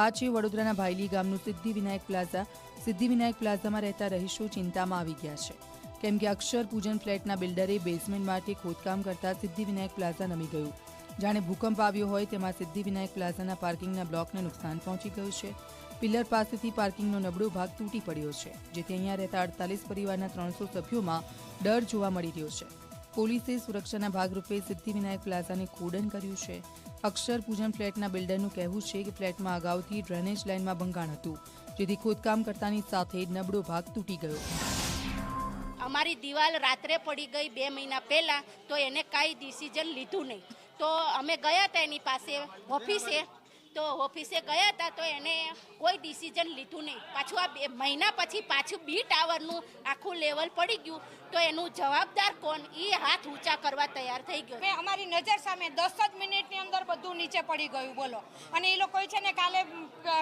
આ છે વડોદરાના ભાયલી ગામનું સિદ્ધિ વિનાયક પ્લાઝા. સિદ્ધિ વિનાયક પ્લાઝામાં રહેતા રહીશો ચિંતામાં આવી ગયા છે. કેમ કે અક્ષર પૂજન ફ્લેટના બિલ્ડરે બેઝમેન્ટ માટે ખોદકામ કરતા સિદ્ધિ વિનાયક પ્લાઝા નમી ગયું. જાણે ભૂકંપ આવ્યો હોય તેમાં સિદ્ધિ વિનાયક પ્લાઝાના પાર્કિંગના બ્લોકને નુકસાન પહોંચી ગયું છે. પિલર પાસેથી પાર્કિંગનો નબળો ભાગ તૂટી પડ્યો છે, જેથી અહીંયા રહેતા અડતાલીસ પરિવારના ત્રણસો સભ્યોમાં ડર જોવા મળી રહ્યો છે. પોલીસે સુરક્ષાના ભાગરૂપે સિદ્ધિ વિનાયક પ્લાઝાને ખોડન કર્યું છે. અક્ષર પૂજન ફ્લેટના બિલ્ડરનું કહેવું છે કે ફ્લેટમાં અગાઉથી ડ્રેનેજ લાઇનમાં ભંગાણ હતું, જેથી ખોદકામ કરતાની સાથે નબળો ભાગ તૂટી ગયો. અમારી દિવાલ રાત્રે પડી ગઈ બે મહિના પહેલાં, તો એને કાંઈ ડિસિઝન લીધું નહીં. તો અમે ગયા હતા એની પાસે, ઓફિસે તો ઓફિસે ગયા હતા તો એને કોઈ ડિસિઝન લીધું નહીં. પાછું આ બે મહિના પછી પાછું બી ટાવરનું આખું લેવલ પડી ગયું. તો એનું જવાબદાર કોણ? એ હાથ ઊંચા કરવા તૈયાર થઈ ગયો. મેં અમારી નજર સામે દસ જ મિનિટની અંદર બધું નીચે પડી ગયું બોલો. અને એ લોકો છે ને કાલે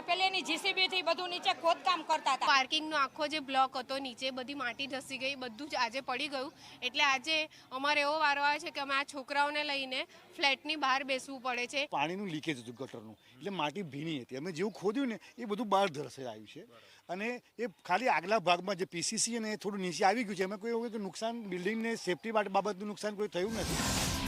પેલેની જીસીબીથી બધું નીચે ખોદકામ કરતા હતા. પાર્કિંગનો આખો જે બ્લોક હતો નીચે બધી માટી ધસી ગઈ બધું જ આજે પડી ગયું. એટલે આજે અમારે એવો વારો આવે છે કે અમે આ છોકરાઓને લઈને ફ્લેટની બહાર બેસવું પડે છે. પાણીનું લીકેજ હતું ગટરનું. એટલે માટી ભીની હતી. અમે જેવું ખોદ્યું ને, એ બધું બહાર ધરસે આવ્યું છે. અને એ ખાલી આગલા ભાગમાં જે પીસીસી ને એ થોડું નીચે આવી ગયું છે, એમાં કોઈ એવું કે નુકસાન બિલ્ડિંગને સેફટી બાબતનું નુકસાન કોઈ થયું નથી.